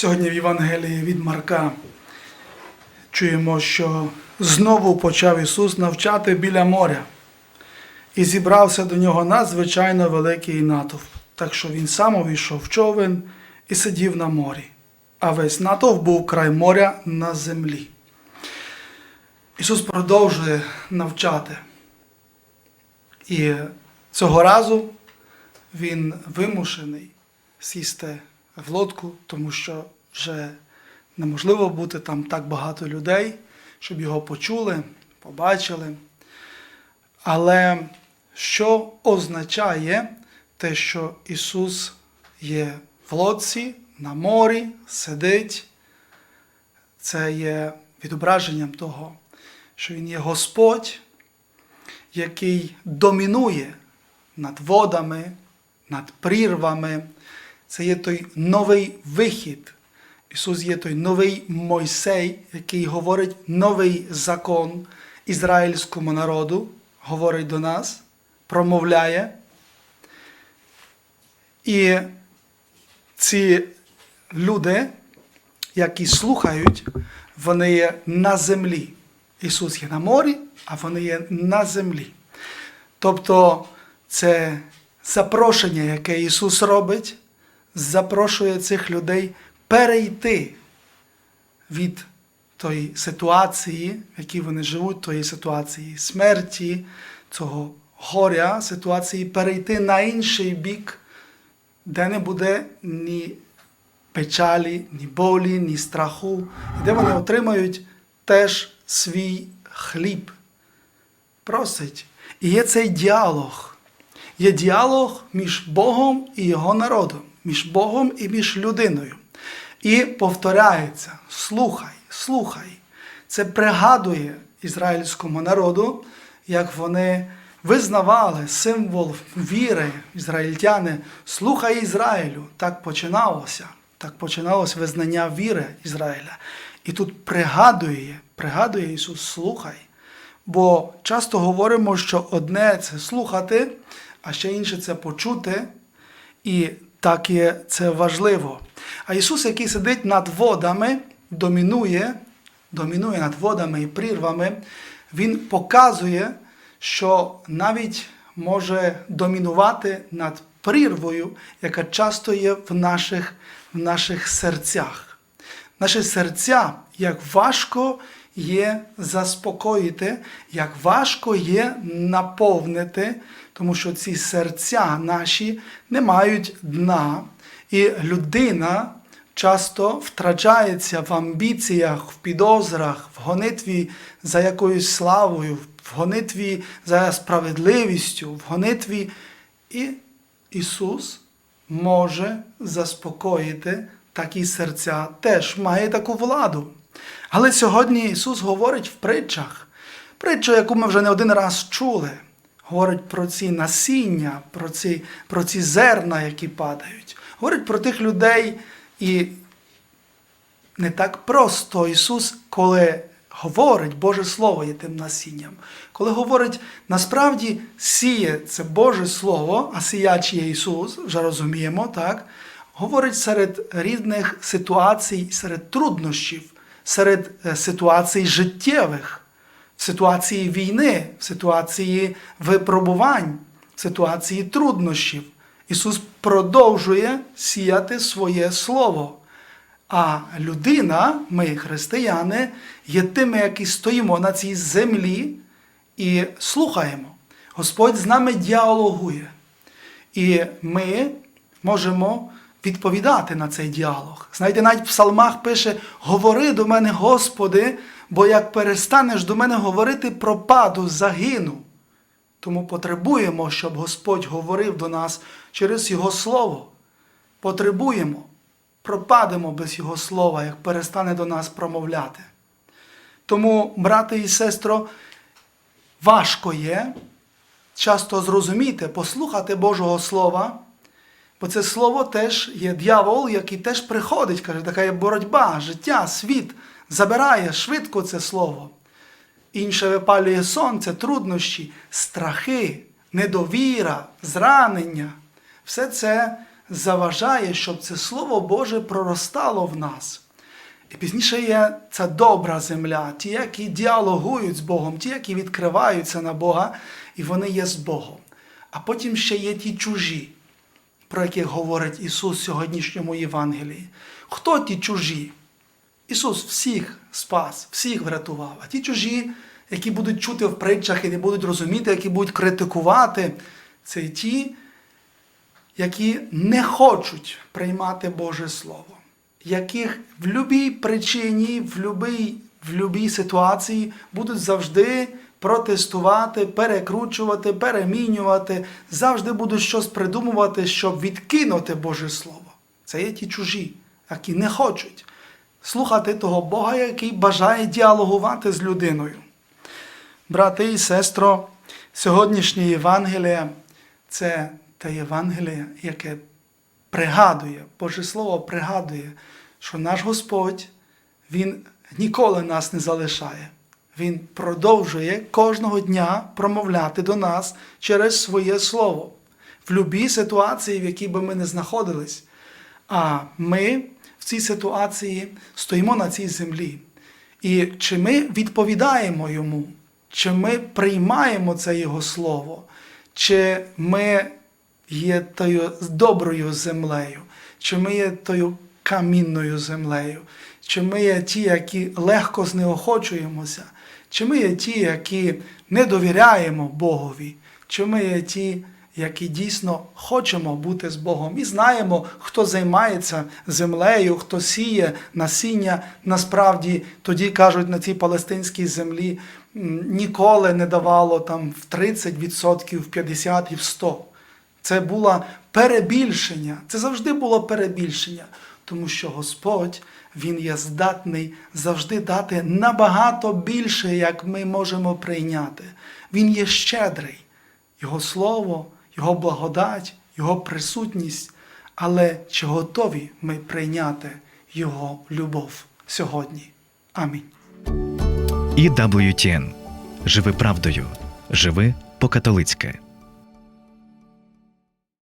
Сьогодні в Євангелії від Марка чуємо, що знову почав Ісус навчати біля моря, і зібрався до нього надзвичайно великий натовп, так що він сам увійшов в човен і сидів на морі, а весь натовп був край моря на землі. Ісус продовжує навчати. І цього разу він вимушений сісти в лодку, тому що вже неможливо бути там так багато людей, щоб його почули, побачили. Але що означає те, що Ісус є в лодці, на морі, сидить, це є відображенням того, що Він є Господь, який домінує над водами, над прірвами. Це є той новий вихід. Ісус є той новий Мойсей, який говорить новий закон ізраїльському народу, говорить до нас, промовляє. І ці люди, які слухають, вони є на землі. Ісус є на морі, а вони є на землі. Тобто це запрошення, яке Ісус робить, запрошує цих людей перейти від тої ситуації, в якій вони живуть, тої ситуації смерті, цього горя, ситуації, перейти на інший бік, де не буде ні печалі, ні болі, ні страху, і де вони отримають теж свій хліб. Просить. І є цей діалог. Є діалог між Богом і його народом, між Богом і між людиною. І повторяється: слухай, слухай. Це пригадує ізраїльському народу, як вони визнавали символ віри ізраїльтяни. Слухай Ізраїлю. Так починалося. Так починалось визнання віри Ізраїля. І тут пригадує, пригадує Ісус, слухай. Бо часто говоримо, що одне це слухати, а ще інше це почути. І так є це важливо. А Ісус, який сидить над водами, домінує, домінує над водами і прірвами, Він показує, що навіть може домінувати над прірвою, яка часто є в наших, в наших серцях. Наші серця, як важко є заспокоїти, як важко є наповнити, тому що ці серця наші не мають дна, і людина часто втрачається в амбіціях, в підозрах, в гонитві за якоюсь славою, в гонитві за справедливістю, в гонитві. І Ісус може заспокоїти такі серця, теж має таку владу. Але сьогодні Ісус говорить в притчах, притчу, яку ми вже не один раз чули, говорить про ці насіння, про ці, про ці зерна, які падають. Говорить про тих людей, і не так просто Ісус, коли говорить, Боже Слово є тим насінням. Коли говорить, насправді сіє це Боже Слово, а сіяч є Ісус, вже розуміємо, так? Говорить серед різних ситуацій, серед труднощів, серед е, ситуацій життєвих, в ситуації війни, в ситуації випробувань, в ситуації труднощів. Ісус продовжує сіяти своє Слово. А людина, ми, християни, є тими, які стоїмо на цій землі і слухаємо. Господь з нами діалогує. І ми можемо відповідати на цей діалог. Знаєте, навіть в псалмах пише: Говори до мене, Господи, бо як перестанеш до мене говорити, пропаду, загину. Тому потребуємо, щоб Господь говорив до нас через Його Слово. Потребуємо, пропадемо без Його слова, як перестане до нас промовляти. Тому, брате і сестро, важко є часто зрозуміти, послухати Божого Слова, бо це слово теж є дьявол, який теж приходить, каже, така є боротьба, життя, світ забирає швидко це слово. Інше випалює сонце, труднощі, страхи, недовіра, зранення. Все це заважає, щоб це Слово Боже проростало в нас. І пізніше є ця добра земля, ті, які діалогують з Богом, ті, які відкриваються на Бога, і вони є з Богом. А потім ще є ті чужі, про яких говорить Ісус в сьогоднішньому Євангелії. Хто ті чужі? Ісус всіх спас, всіх врятував. А ті чужі, які будуть чути в притчах і не будуть розуміти, які будуть критикувати, це ті, які не хочуть приймати Боже Слово, яких в будь-якій причині, в будь-якій ситуації будуть завжди протестувати, перекручувати, перемінювати, завжди будуть щось придумувати, щоб відкинути Боже Слово. Це є ті чужі, які не хочуть слухати того Бога, який бажає діалогувати з людиною. Брати і сестро, сьогоднішнє Євангеліє це те Євангеліє, яке пригадує, Боже Слово пригадує, що наш Господь, Він ніколи нас не залишає. Він продовжує кожного дня промовляти до нас через своє Слово в будь-якій ситуації, в якій би ми не знаходились. А ми в цій ситуації стоїмо на цій землі. І чи ми відповідаємо йому, чи ми приймаємо це Його Слово, чи ми є тою доброю землею, чи ми є тою камінною землею, чи ми є ті, які легко знеохочуємося, чи ми є ті, які не довіряємо Богові, чи ми є ті, які дійсно хочемо бути з Богом і знаємо, хто займається землею, хто сіє насіння. Насправді тоді кажуть на цій палестинській землі ніколи не давало там в 30%, в 50% і в 100%. Це було перебільшення. Це завжди було перебільшення, тому що Господь Він є здатний завжди дати набагато більше, як ми можемо прийняти. Він є щедрий. Його слово, Його благодать, Його присутність. Але чи готові ми прийняти Його любов сьогодні? Амінь. І WTN. Живи правдою. Живи по-католицьки.